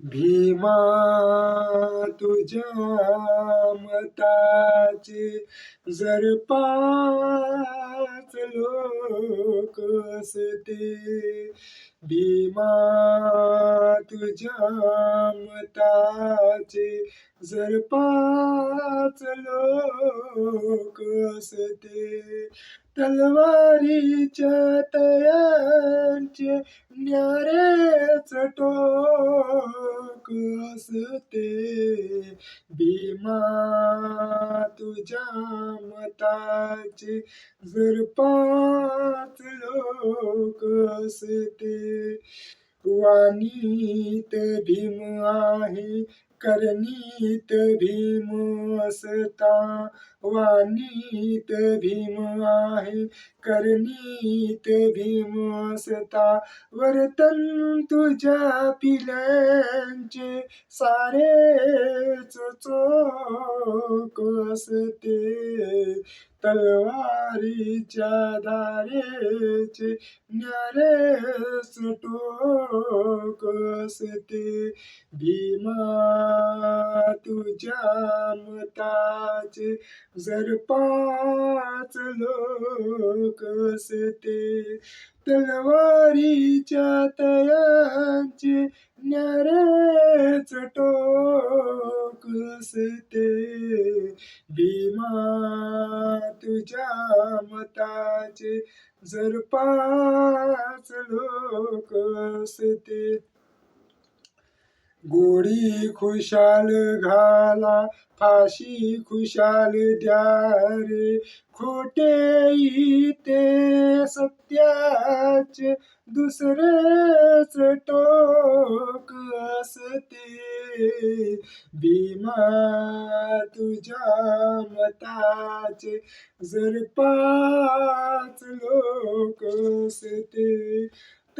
भीमा तुझ्या मताचे जर पाच लोक असते भीमा तुझ्या मताचे जर पाच लोक असते तलवारीच्या तयांचे न्यारेच टोक असते भीमा तुझ्या मताचे जर पाच लोक असते वाणीत भीम आहे करणीत भीम असता. वाणीत भीम आहे करणीत भीम असता. वर्तन तुझ्या पिल्यांचे सारेच चोक असते. तलवारीच्या धारेचे न्यारेच टोक असते. भीमा तुझ्या मताचे जर पाच लोक असते. तलवारीच्या तयांचे न्यारेच टोक असते भीमा तुझ्या मताचे जर पाच लोक असते. गोडी खुशाल घाला फाशी खुशाल द्या रे खोटे ते सत्याचे दुसरेच टोक असते. भीमा तुझ्या मताचे जर पाच लोक असते.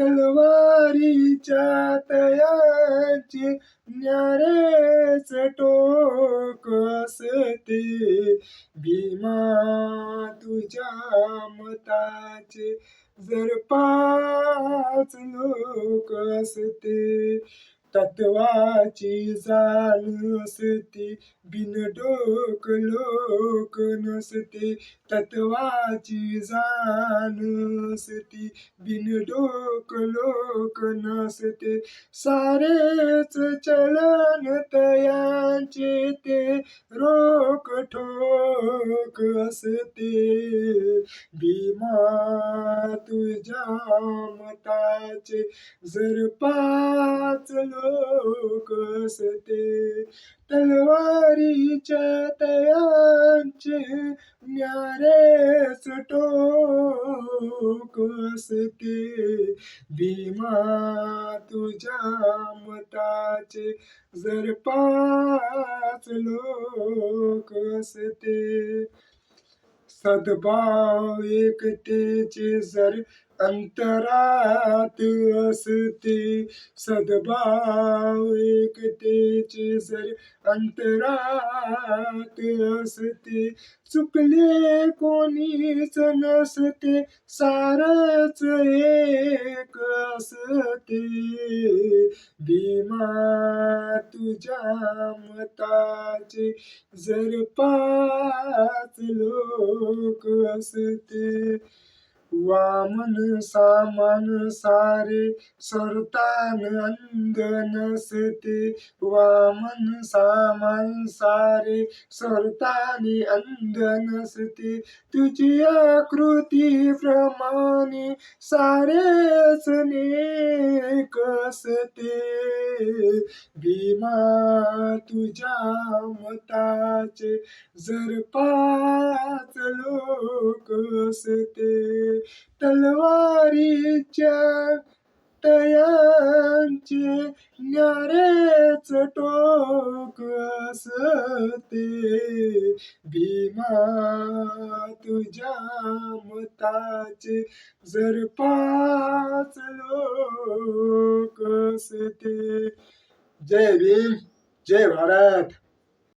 तलवारीच्या तयाचे न्यारेच टोक असते. भीमा तुझ्या मताचे जर पाच लोक असते. तत्वाची जाण नसते बिन डोक लोक नसते. तत्वाची जाण नसते बिन डोक लोक नसते. सारेच चलन तयांचे ते रोक ठोक असते. भीमा तुझ्या मताचे जर पाच लोक कसते तलवारीच्या तयांचे न्यारेच टोक असते भीमा तुझ्या मताचे जर पाच लोक असते सद्भाव एकतेचे जर अंतरात असते. सद्भाव एकतेचे जर अंतरात असते. चुकले कोणीच नसते. सारच एक असते. भीमा तुझ्या मताचे जर पाच लोक असते. वामन सामान सारे सरतान अंध नसते वामन सामान सारे सरतानी अंध नसते तुझी आकृती प्रमाणे सारेच नेक असते भीमा तुझ्या मताचे जर पाच लोक असते. तलवारीच्या तयांचे न्यारेच टोक असते. भीमा तुझ्या मताचे जर पाच लोक असते. जय भीम जय भारत.